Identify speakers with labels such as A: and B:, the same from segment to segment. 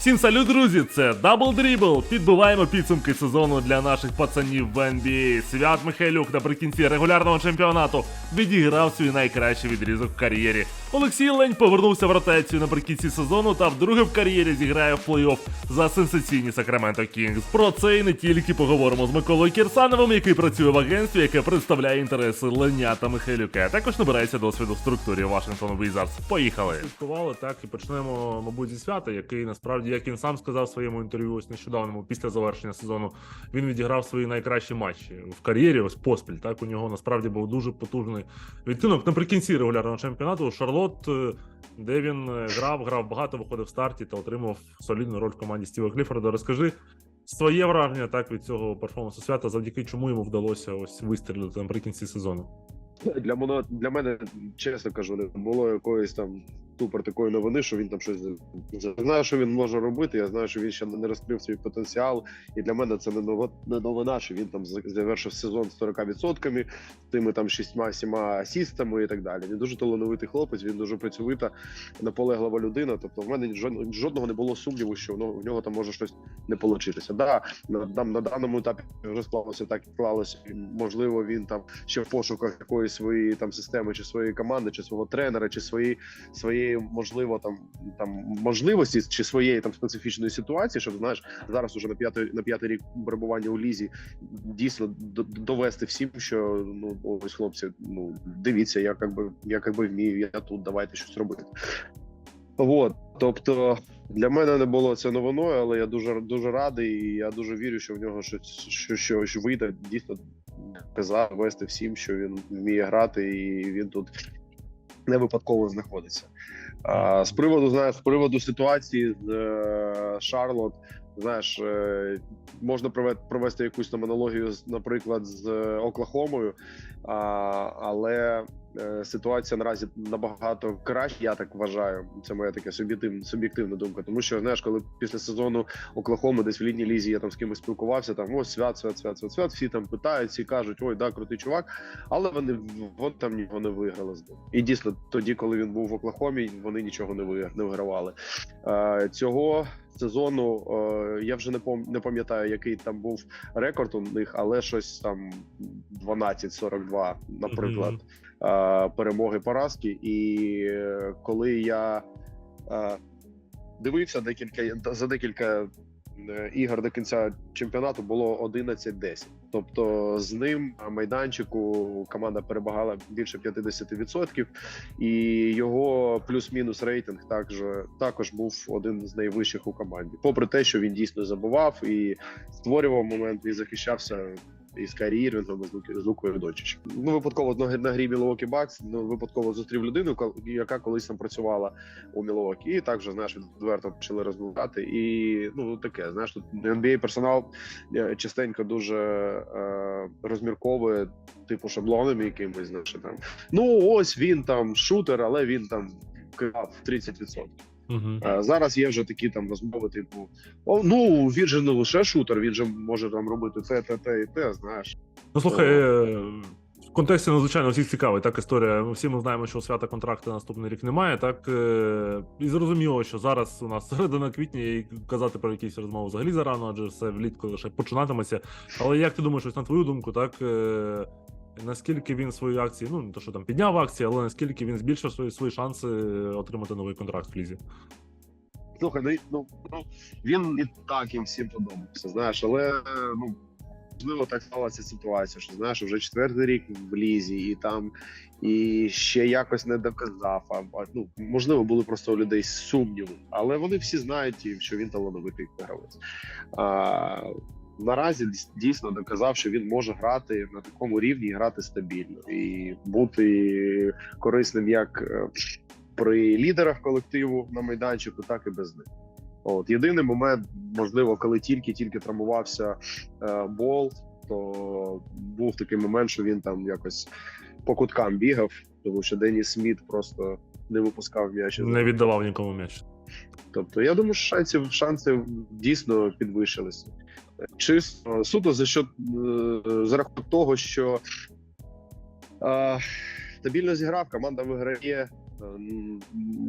A: Всім салют, друзі! Це Double Dribble. Підбиваємо підсумки сезону для наших пацанів в NBA. Свят Михайлюк наприкінці регулярного чемпіонату відіграв свій найкращий відрізок в кар'єрі. Олексій Лень повернувся в ротацію наприкінці сезону та вдруге в кар'єрі зіграє в плей-офф за сенсаційні Сакраменто Кінгс. Про це і не тільки поговоримо з Миколою Кірсановим, який працює в агентстві, яке представляє інтереси Леня та Михайлюка. Також набирається досвіду в структурі Вашингтон Wizards. Поїхали. Слідкували так і почнемо, мабуть, зі свята, який насправді, як він сам сказав в своєму інтерв'ю, ось нещодавному після завершення сезону, він відіграв свої найкращі матчі в кар'єрі. Ось поспіль. Так у нього насправді був дуже потужний відтинок наприкінці регулярного чемпіонату. Шарлот, е, де він е, грав, грав багато, виходив в старті та отримав солідну роль в команді Стіва Кліфорда. Розкажи своє враження так від цього перформансу свята, завдяки чому йому вдалося ось вистрілити наприкінці сезону.
B: Для мене, для мене, чесно кажу, не було якоїсь там супер такої новини, що він там щось я знаю, що він може робити. Я знаю, що він ще не розкрив свій потенціал. І для мене це не не новина, що він там завершив сезон з 40%, з тими там шістьма сіма асістами і так далі. Він дуже талановитий хлопець, він дуже працьовита, наполеглива людина. Тобто, в мене жод- жодного не було сумніву, що в нього там може щось не получитися. Да, на, на даному етапі вже склалося так, як склалося. Можливо, він там ще в пошуках якоїсь своєї там системи, чи своєї команди, чи свого тренера, чи свої своєї можливо там там можливості, чи своєї там специфічної ситуації, щоб знаєш зараз уже на п'ятий на п'ятий рік перебування у лізі дійсно довести всім, що ну ось хлопці, ну дивіться, я як би я як би вмію, я тут давайте щось робити. От, тобто для мене не було це новиною, але я дуже дуже радий, і я дуже вірю, що в нього щось що, що, що вийде дійсно казав вести всім, що він вміє грати, і він тут не випадково знаходиться. А, з приводу знаєш, з приводу ситуації з е, Шарлот, знаєш, е, можна прове- провести якусь там аналогію, наприклад, з е, Оклахомою, а, але ситуація наразі набагато краще, я так вважаю. Це моя така суб'єктивна суб'єктивна думка. Тому що знаєш, коли після сезону Оклахоми десь в літній лізі я там з кимось спілкувався, там ось свят, свят, свят, свят, свят. Всі там питають, всі кажуть, ой, да, крутий чувак. Але вони вони там нічого не виграли з ним. І дійсно, тоді, коли він був в Оклахомі, вони нічого не вигравали. Е, цього сезону е, я вже не пам'ятаю, який там був рекорд у них, але щось там 12-42, наприклад, е, перемоги поразки. І е, коли я е, дивився декілька за декілька е, ігор до кінця чемпіонату було 11-10. Тобто з ним майданчику команда перемагала більше 50%, і його плюс-мінус рейтинг також, також був один з найвищих у команді. Попри те, що він дійсно забував і створював момент, і захищався із Карі Ірвінгом, з Лукою Дончич. Ну випадково на, грі Міловокі Бакс, ну випадково зустрів людину, яка колись там працювала у Міловокі, і також знаєш відверто почали розмовляти. І ну таке, знаєш, тут NBA персонал е, частенько дуже е, розмірковує, типу шаблонами якимось, знаєш, там ну ось він там шутер, але він там кидав 30%.
A: Угу.
B: Е, Зараз є вже такі там розмови, типу: О, ну він же не лише шутер, він же може там робити те, те, те і те. Знаєш,
A: Ну слухай, е, в контексті надзвичайно всіх цікавий так історія. Ми всі ми знаємо, що свята контракту наступний рік немає. Так е, і зрозуміло, що зараз у нас середина квітня і казати про якісь розмови взагалі зарано, адже все влітку лише починатиметься. Але як ти думаєш, ось на твою думку, так е, наскільки він свої акції, ну не то, що там підняв акції, але наскільки він збільшив свої свої шанси отримати новий контракт в лізі?
B: слухай, ну, ну, ну він і так їм всім подобався. Знаєш, але ну можливо так сталася ситуація, що знаєш, вже четвертий рік в лізі, і там і ще якось не доказав. А, ну можливо, були просто у людей сумніви, але вони всі знають, що він талановитий гравець. Наразі дійсно доказав, що він може грати на такому рівні і грати стабільно і бути корисним як е, при лідерах колективу на майданчику, так і без них. От єдиний момент, можливо, коли тільки-тільки травмувався е, Болт, то був такий момент, що він там якось по куткам бігав, тому що Деніс Сміт просто не випускав м'яч.
A: Не віддавав нікому м'яч.
B: Тобто, я думаю, що шансів шанси дійсно підвищилися. Чисто суто за що е, за рахунок того, що а, стабільно зіграв, команда виграє,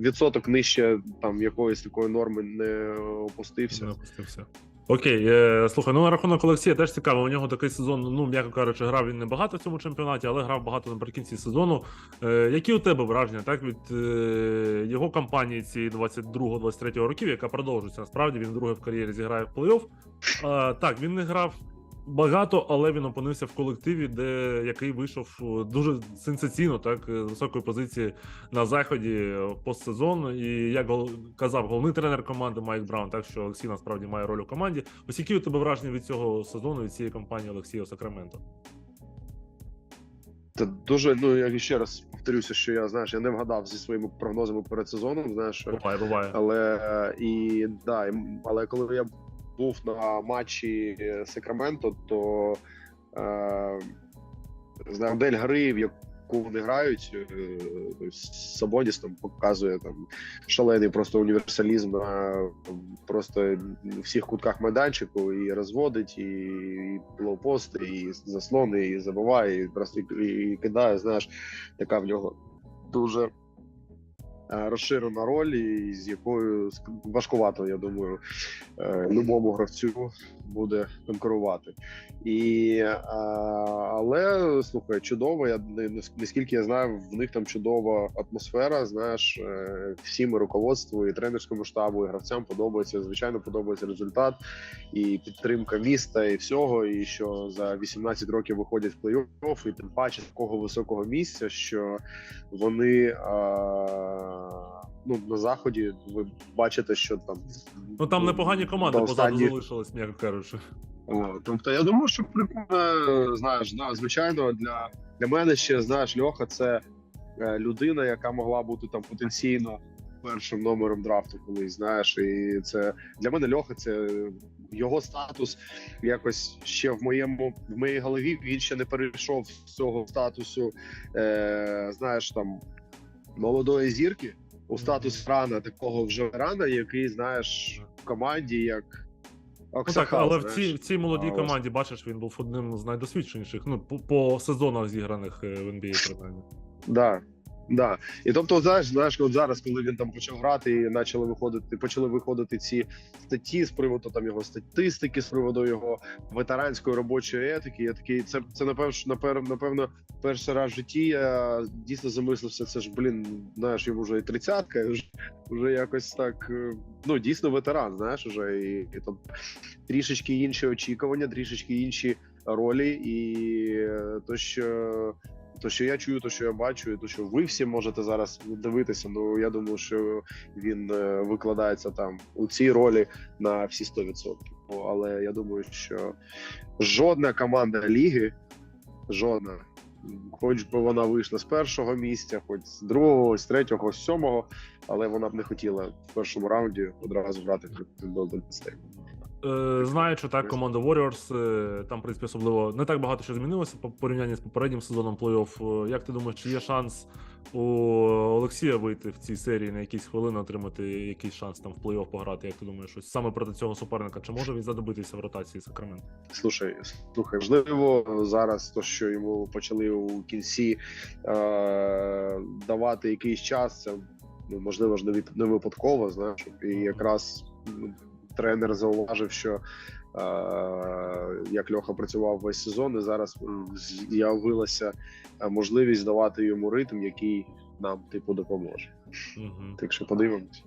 B: відсоток нижче там якоїсь такої норми не опустився.
A: Не опустився. Окей, е, слухай, ну на рахунок Олексія теж цікаво. У нього такий сезон, ну м'яко кажучи, грав він не багато в цьому чемпіонаті, але грав багато наприкінці сезону. Е, які у тебе враження так від е, його кампанії цієї 22-23 років, яка продовжується? Насправді він друге в кар'єрі зіграє в плей-офф. Е, так, він не грав багато, але він опинився в колективі, де який вийшов е, дуже сенсаційно, так е, з високої позиції на заході е, постсезон. І як казав головний тренер команди Майк Браун, так що Олексій насправді має роль у команді. Ось які у тебе враження від цього сезону від цієї кампанії Олексія Сакраменто?
B: Це дуже, ну я ще раз повторюся, що я знаєш, я не вгадав зі своїми прогнозами перед сезоном. Знаєш,
A: Буває, буває.
B: але і да, але коли я був на матчі е, Сакраменто, то е, модель гри, в яку вони грають, е, Сабоніс там показує там шалений просто універсалізм на просто всіх кутках майданчику і розводить, і, і лоупости, і заслони, і забиває, і і, і кидає. Знаєш, така в нього дуже розширена роль, з якою важкувато, я думаю, е, любому гравцю буде конкурувати. І, е, але слухай, чудово. Я наскільки я знаю, в них там чудова атмосфера. Знаєш, е, всім і руководству, і тренерському штабу, і гравцям подобається. Звичайно, подобається результат і підтримка міста, і всього. І що за 18 років виходять в плей-офф, і тим паче такого високого місця, що вони е, ну на заході ви бачите, що там
A: Ну там непогані команди
B: до
A: позаду залишились, м'яко кажучи.
B: О, тобто я думаю, що прикольно, знаєш, да, звичайно, для, для мене ще знаєш, Льоха це е, людина, яка могла бути там потенційно першим номером драфту колись, знаєш, і це для мене Льоха, це його статус якось ще в моєму в моїй голові. Він ще не перейшов з цього статусу, е, знаєш, там молодої зірки у статус рана, такого вже рана, який знаєш в команді як.
A: Ну так,
B: але
A: але в цій, в цій молодій
B: А,
A: команді, бачиш, він був одним з найдосвідченіших, ну, по, по сезонах зіграних е, в NBA, принаймні.
B: Да, да. І тобто, знаєш, знаєш, от зараз, коли він там почав грати і почали виходити, почали виходити ці статті з приводу там його статистики, з приводу його ветеранської робочої етики. Я такий, це це напевно, напевно, напевно, перший раз в житті я дійсно замислився. Це ж блін, знаєш, йому вже і тридцятка, вже, вже якось так. е, Ну дійсно ветеран, знаєш, уже і, і там трішечки інші очікування, трішечки інші ролі, і е, то, що то, що я чую, то що я бачу, і то, що ви всі можете зараз дивитися. Ну я думаю, що він е, викладається там у цій ролі на всі 100%. Ну, Але я думаю, що жодна команда ліги, жодна, хоч би вона вийшла з першого місця, хоч з другого, з третього, з сьомого, але вона б не хотіла в першому раунді одразу грати проти Golden
A: Е, знаючи так, команда Warriors, е, там, в принципі, особливо не так багато що змінилося по порівнянні з попереднім сезоном плей-офф. Е, Як ти думаєш, чи є шанс у Олексія вийти в цій серії на якісь хвилини, отримати якийсь шанс там в плей-офф пограти? Як ти думаєш, ось саме проти цього суперника? Чи може він задобитися в ротації Сакраменто?
B: Слушай, слухай, можливо, зараз то, що йому почали у кінці е- давати якийсь час, це ну, можливо ж не, випадково, знаєш, і якраз тренер зауважив, що е- як Льоха працював весь сезон, і зараз з'явилася е, можливість давати йому ритм, який нам типу допоможе.
A: Угу.
B: Так що подивимось.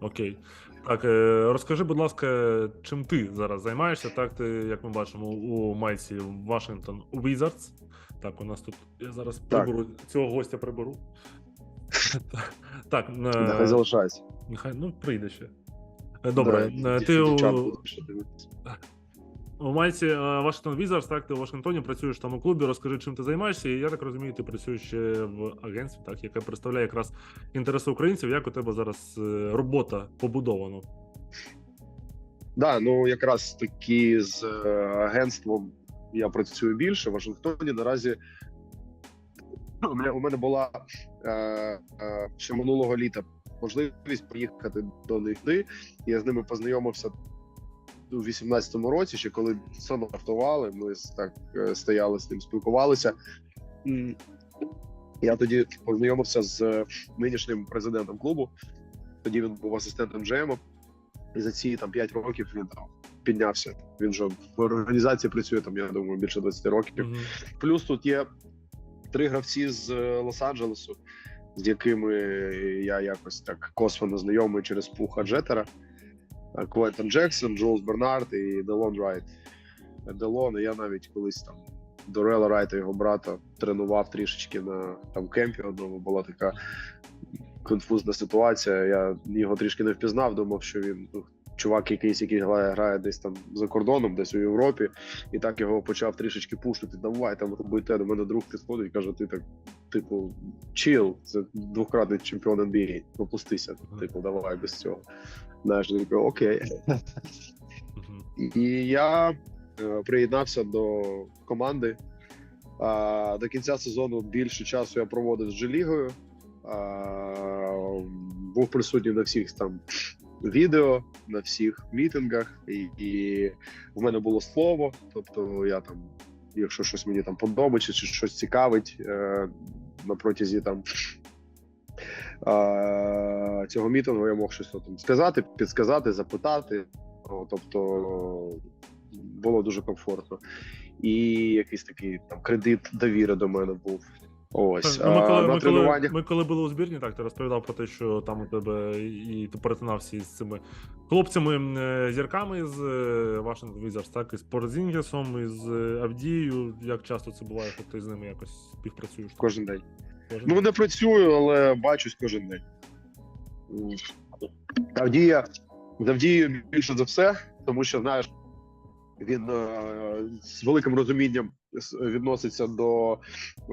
A: Окей. Так, е, розкажи, будь ласка, чим ти зараз займаєшся? Так, ти, як ми бачимо, у майці Вашингтон Wizards. Так, у нас тут я зараз
B: Так.
A: цього гостя приберу. Так, е,
B: Нехай залишається.
A: нехай ну прийде ще. Е, Добре,
B: Да,
A: е, ти у, у майці е, Вашингтон Wizards, так, ти у Вашингтоні працюєш там у клубі. Розкажи, чим ти займаєшся. І я так розумію, ти працюєш ще в агентстві, так, яке представляє якраз інтереси українців. Як у тебе зараз робота побудована?
B: Да, ну якраз таки з агентством я працюю більше в Вашингтоні. Наразі у мене, у мене була ще минулого літа можливість поїхати до них. Я з ними познайомився у 18-му році, ще коли стартували. Ми так е, стояли з ним, спілкувалися. Я тоді познайомився з нинішнім президентом клубу. Тоді він був асистентом GM, і за ці там 5 років він там піднявся. Він вже в організації працює там, я думаю, більше 20 років.
A: Мгм.
B: Плюс тут є три гравці з е, Лос-Анджелесу, з якими я якось так косвенно знайомий через Пуха Джетера. Е, Квентон Джексон, Джолс Бернард і Делон Райт. Делон, я навіть колись там до Рела Райта, його брата, тренував трішечки на там кемпі одному. Була така конфузна ситуація. Я його трішки не впізнав, думав, що він ну, чувак якийсь, який грає, грає десь там за кордоном, десь у Європі, і так його почав трішечки пушити. Давай там роби те. До мене друг підходить і каже: ти так, типу, чил, це двократний чемпіон NBA, Попустися. Типу, давай без цього. Знаєш, я такий, окей. І я е, приєднався до команди. А, до кінця сезону більше часу я проводив з G-лігою. Був присутній на всіх там відео, на всіх мітингах, і, і в мене було слово. Тобто, я там, якщо щось мені там подобається, чи щось цікавить е, на протязі там. Цього мітингу я мог щось там сказати, підсказати, запитати. Тобто було дуже комфортно. І якийсь такий там кредит довіри до мене був. Ось
A: ну, ми,
B: а,
A: коли,
B: на
A: ми, коли, ми коли були у збірні, так ти розповідав про те, що там у тебе і ти перетинався із цими хлопцями е, зірками з е, Washington Wizards, так, із Порзінгісом, із е, Авдією. Як часто це буває, що ти з ними якось співпрацюєш?
B: Кожен день.
A: Кожен?
B: Ну не працюю, але бачусь кожен день. Авдія з Авдією більше за все, тому що знаєш, він е, з великим розумінням відноситься до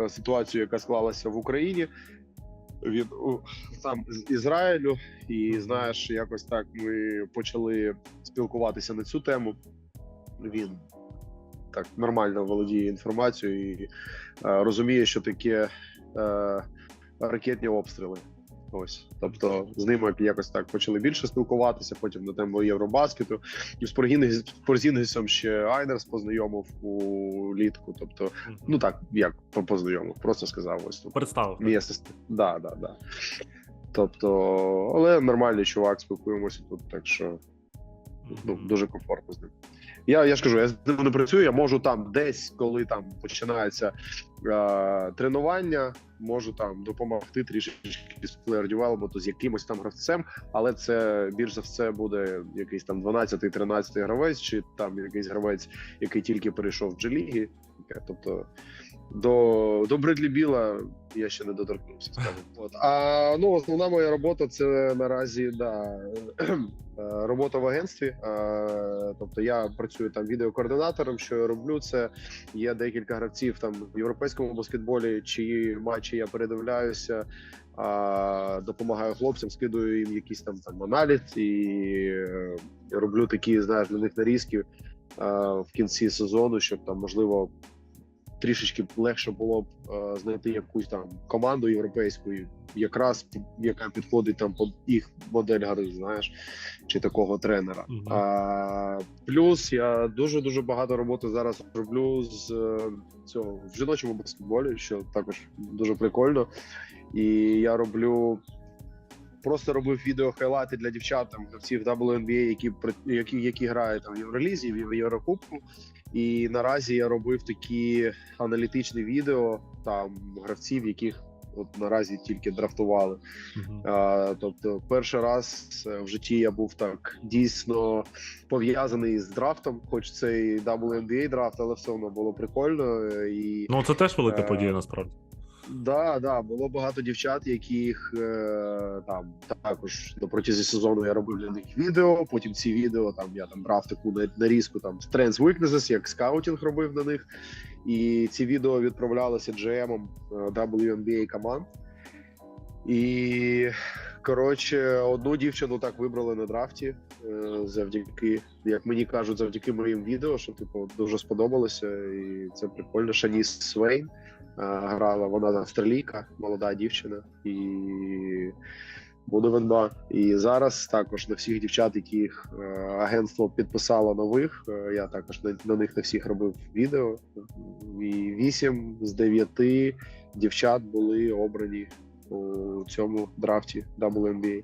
B: е, ситуації, яка склалася в Україні. Він сам з Ізраїлю, і знаєш, якось так ми почали спілкуватися на цю тему. Він так нормально володіє інформацією і е, розуміє, що таке ракетні обстріли. Ось, тобто з ними якось так почали більше спілкуватися. Потім на тему Євробаскету. І з Порзінгісом ще Айнерс познайомив у літку. Тобто, ну так як по- познайомив, просто сказав ось тут.
A: Представив.
B: Мій асистент. Да, да, да. Тобто, але нормальний чувак, спілкуємося тут, так що ну, дуже комфортно з ним. Я, я ж кажу, я з ним не працюю, я можу там десь, коли там починається е, тренування, можу там допомогти трішечки з player development з якимось там гравцем, але це більш за все буде якийсь там 12-13 гравець, чи там якийсь гравець, який тільки перейшов в G-ліги. Тобто до, до Бредлі Біла я ще не доторкнувся. От. А ну, основна моя робота це наразі да, е, робота в агентстві. Е, Тобто я працюю там відеокоординатором. Що я роблю? Це є декілька гравців там в європейському баскетболі, чиї матчі я передивляюся. А, допомагаю хлопцям, скидую їм якийсь там там аналіз і е, роблю такі, знаєш, для них нарізки в кінці сезону, щоб там можливо трішечки легше було б е, знайти якусь там команду європейську, якраз яка підходить там під їх модель гри, знаєш, чи такого тренера.
A: Мгм.
B: А, плюс я дуже дуже багато роботи зараз роблю з е, цього в жіночому баскетболі, що також дуже прикольно. І я роблю. Просто робив відео хайлайти для дівчат там гравців WNBA, які які, які грають там в Євролізі, в Єврокубку. І наразі я робив такі аналітичні відео там гравців, яких от наразі тільки драфтували.
A: Мгм.
B: А, тобто, перший раз е, в житті я був так дійсно пов'язаний з драфтом, хоч це і WNBA драфт, але все одно було прикольно. е, І
A: Ну, це теж велика
B: Е,
A: подія насправді.
B: Да, да, було багато дівчат, яких е, там також на протязі сезону я робив для них відео. Потім ці відео там я там брав таку на- нарізку там Strengths Weaknesses, як скаутінг робив на них. І ці відео відправлялися GM е, WNBA команд. І коротше, одну дівчину так вибрали на драфті е, завдяки, як мені кажуть, завдяки моїм відео, що типу дуже сподобалося, і це прикольно. Шаніс Свейн грала. Вона австралійка, молода дівчина, і буде в І зараз також на всіх дівчат, яких е, агентство підписало нових. е, я також на, них на всіх робив відео. І 8 з 9 дівчат були обрані у цьому драфті WNBA.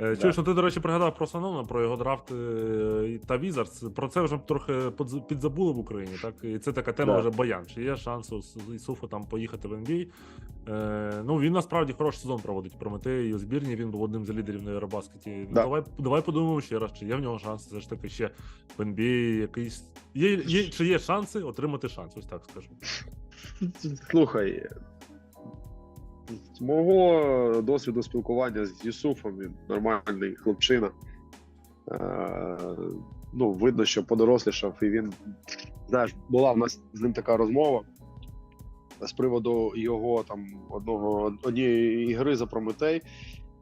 A: Е, Чуєш, ну ти, до речі, пригадав про Санона, про його драфт е, та Візарс. Про це вже трохи підзабули в Україні, так? І це така тема
B: Да.
A: вже баян. Чи є шанс у С- там поїхати в NBA? Е, ну, він насправді хороший сезон проводить. Прометей у збірні він був одним з лідерів на Євробаскеті. Ну,
B: Да.
A: давай, давай подумаємо ще раз, чи є в нього шанс все ж таки ще в NBA якийсь. Є, є, чи є шанси отримати шанс, ось так скажу.
B: Слухай, з мого досвіду спілкування з Юсуфом, він нормальний хлопчина. Е, ну, видно, що подорослішав, і він, знаєш, була в нас з ним така розмова з приводу його там одного однієї ігри за Прометей.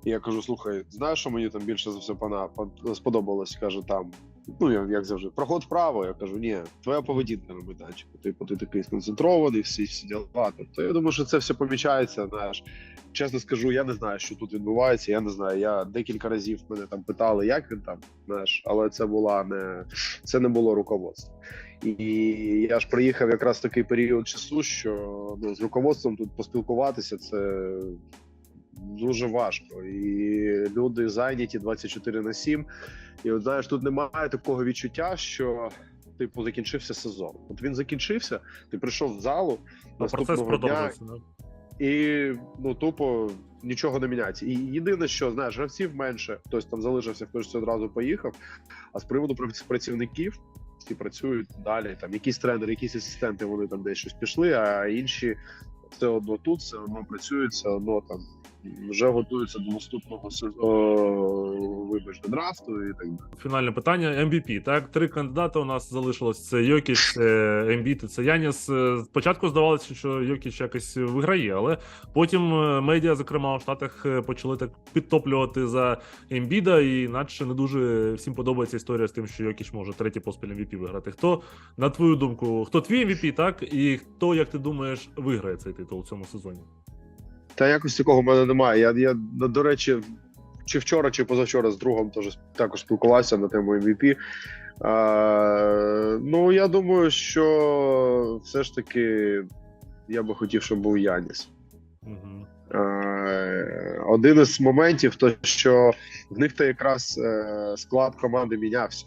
B: І я кажу: слухай, знаєш, що мені там більше за все пана сподобалось? Каже, там. Ну, я- як завжди, проход вправо. Я кажу, ні, твоя поведінка на майданчику. Типу, ти такий сконцентрований, всі, всі діла. Тобто я думаю, що це все помічається. Знаєш, чесно скажу, я не знаю, що тут відбувається. Я не знаю. Я декілька разів мене там питали, як він там, знаєш, але це була не це не було руководство. І я ж приїхав якраз такий період часу, що ну, з руководством тут поспілкуватися це дуже важко. І люди зайняті 24 на 7. І от знаєш, тут немає такого відчуття, що. Типу, закінчився сезон. От він закінчився, ти прийшов в залу
A: А
B: наступного дня.
A: Да?
B: і ну тупо нічого не міняється. І єдине, що знаєш, гравців менше, хтось там залишився, хтось одразу поїхав. А з приводу прац- працівників, які працюють далі, там якісь тренери, якісь асистенти, вони там десь щось пішли, а інші все одно тут, все одно працюють, все одно там вже готуються до наступного сезону, вибач, до драфту і так далі.
A: Фінальне питання MVP. Так, три кандидати у нас залишилось: це Йокіч, це Ембіт і це Яніс. Е, Спочатку здавалося, що Йокіч якось виграє, але потім е, медіа, зокрема у Штатах, е, почали так підтоплювати за Ембіда, і наче не дуже всім подобається історія з тим, що Йокіч може третій поспіль MVP виграти. Хто, на твою думку, хто твій MVP, так? І хто, як ти думаєш, виграє цей титул у цьому сезоні?
B: Та якось такого в мене немає. Я, я ну, до речі, чи вчора, чи позавчора з другом теж також спілкувався на тему MVP. А, ну, я думаю, що все ж таки я би хотів, щоб був Яніс.
A: Угу.
B: Один із моментів, то що в них то якраз е, склад команди мінявся.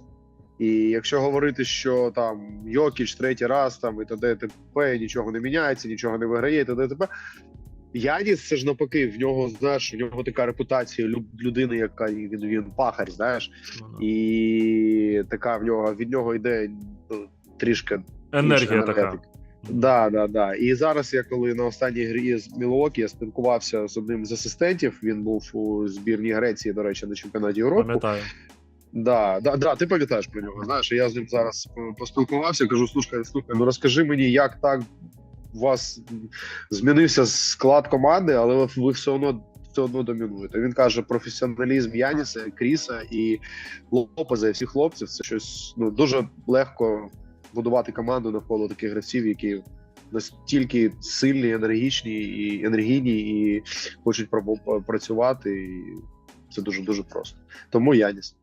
B: І якщо говорити, що там Йокіч третій раз там і т.д. і т.п. нічого не міняється, нічого не виграє, і т.д. і т.п. Яніс, це ж навпаки, в нього знаєш, в нього така репутація людини, яка він, він пахар, знаєш, і така в нього від нього йде ну, трішки
A: Енергія така.
B: Да, да, да. І зараз я коли на останній грі з Мілуокі я спілкувався з одним з асистентів. Він був у збірній Греції, до речі, на чемпіонаті Європи.
A: Пам'ятаю.
B: Да, да, да, ти пам'ятаєш про нього. Знаєш, я з ним зараз поспілкувався. Кажу, слухай, слухай, ну розкажи мені, як так у вас змінився склад команди, але ви- все одно. Все одно домінуєте. Він каже, професіоналізм Яніса, Кріса і Лопеза, і всіх хлопців це щось ну дуже легко будувати команду навколо таких гравців, які настільки сильні, енергічні і енергійні, і хочуть працювати. І це дуже дуже просто. Тому Яніс.